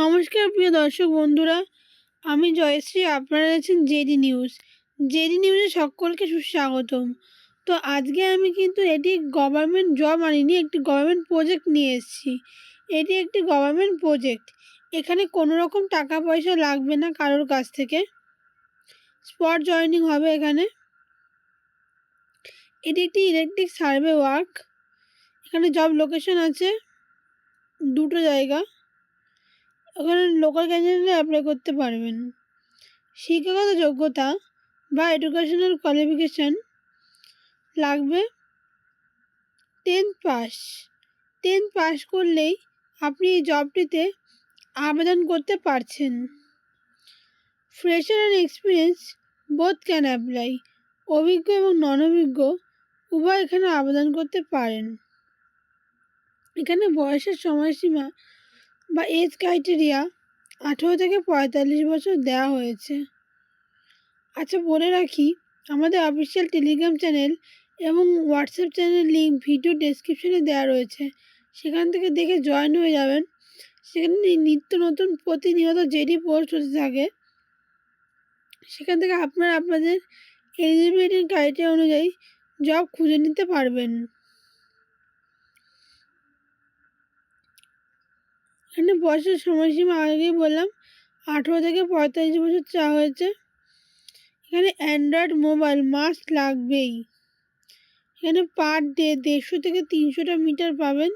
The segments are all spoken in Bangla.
নমস্কার, প্রিয় দর্শক বন্ধুরা। আমি জয়শ্রী, আপনারা আছেন জেডি নিউজ। জেডি নিউজে সকলকে সুস্বাগতম। তো আজকে আমি কিন্তু এটি গভর্নমেন্ট জব আনিনি একটি গভর্নমেন্ট প্রজেক্ট নিয়ে এসেছি। এটি একটি গভর্নমেন্ট প্রজেক্ট এখানে কোনো রকম টাকা পয়সা লাগবে না কারোর কাছ থেকে। স্পট জয়নিং হবে এখানে। এটি একটি ইলেকট্রিক সার্ভে ওয়ার্ক এখানে জব লোকেশন আছে। দুটো জায়গা। ওখানে লোকাল ক্যান্ডিডেটরা অ্যাপ্লাই করতে পারবেন। শিক্ষাগত যোগ্যতা বা এডুকেশনাল কোয়ালিফিকেশান লাগবে। টেন্থ পাস টেন্থ পাস করলেই আপনি এই জবটিতে আবেদন করতে পারছেন। Fresher and experience both can apply অভিজ্ঞ এবং নন অভিজ্ঞ উভয় এখানে আবেদন করতে পারেন। এখানে বয়সের সময়সীমা বা এজ ক্রাইটেরিয়া আঠেরো থেকে পঁয়তাল্লিশ বছর দেওয়া হয়েছে। আচ্ছা বলে রাখি, আমাদের অফিসিয়াল টেলিগ্রাম চ্যানেল এবং হোয়াটসঅ্যাপ চ্যানেল লিঙ্ক ভিডিও ডেসক্রিপশনে দেওয়া রয়েছে। সেখান থেকে দেখে জয়েন হয়ে যাবেন। সেখানে নিত্য নতুন প্রতিনিয়ত যেটি পোস্ট হতে থাকে, সেখান থেকে আপনারা আপনাদের এলিজিবিলিটি ক্রাইটেরিয়া অনুযায়ী জব খুঁজে নিতে পারবেন। এখানে বয়সের সময়সীমা আগেই বললাম, আঠেরো থেকে পঁয়তাল্লিশ বছর চাওয়া হয়েছে। এখানে অ্যান্ড্রয়েড মোবাইল মাস্ক লাগবেই। এখানে পার ডে দেড়শো থেকে তিনশোটা মিটার পাবেন।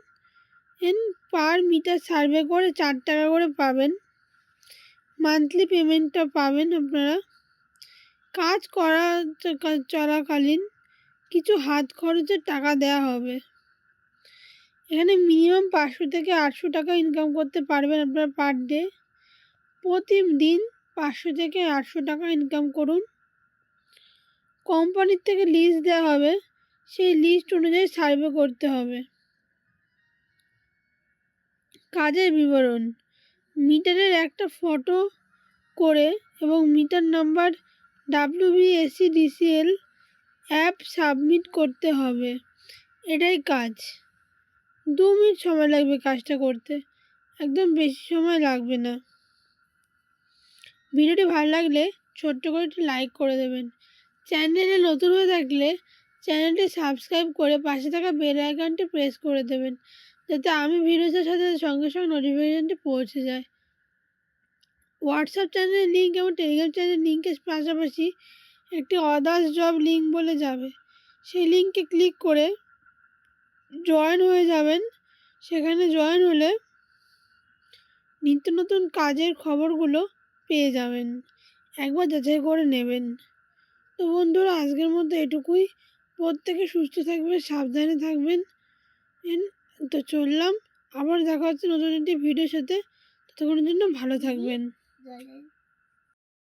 এন পার মিটার সার্ভে করে চার টাকা করে পাবেন। মান্থলি পেমেন্টটা পাবেন আপনারা। কাজ করা চলাকালীন কিছু হাত খরচের টাকা দেওয়া হবে। এখানে মিনিমাম পাঁচশো থেকে আটশো টাকা ইনকাম করতে পারবেন আপনার পার ডে প্রতিদিন পাঁচশো থেকে আটশো টাকা ইনকাম করুন। কোম্পানির থেকে লিস্ট দেওয়া হবে, সেই লিস্ট অনুযায়ী সার্ভে করতে হবে। কাজের বিবরণ মিটারের একটা ফটো করে এবং meter number WBSC DCL app submit করতে হবে। এটাই কাজ। দু মিনিট সময় লাগবে কাজটা করতে। একদম বেশি সময় লাগবে না। ভিডিওটি ভালো লাগলে ছোট্ট করে একটি লাইক করে দেবেন। চ্যানেলে নতুন হয়ে থাকলে চ্যানেলটি সাবস্ক্রাইব করে পাশে থাকা বেল আইকনটি প্রেস করে দেবেন, যাতে আমি ভিডিওসের সাথে সঙ্গে সঙ্গে নোটিফিকেশানটি পৌঁছে যায়। হোয়াটসঅ্যাপ চ্যানেলের লিঙ্ক এবং টেলিগ্রাম চ্যানেলের লিঙ্কের পাশাপাশি একটি অদার্স জব লিঙ্ক বলে যাবে। সেই লিঙ্কে ক্লিক করে জয়েন হয়ে যাবেন। সেখানে জয়েন হলে নিত্য নতুন কাজের খবরগুলো পেয়ে যাবেন। একবার যাচাই করে নেবেন। তো বন্ধুরা, আজকের মতো এটুকুই। প্রত্যেকে সুস্থ থাকবেন, সাবধানে থাকবেন। তো চললাম। আবার দেখা হচ্ছে নতুন একটি ভিডিওর সাথে। ততক্ষণের জন্য ভালো থাকবেন।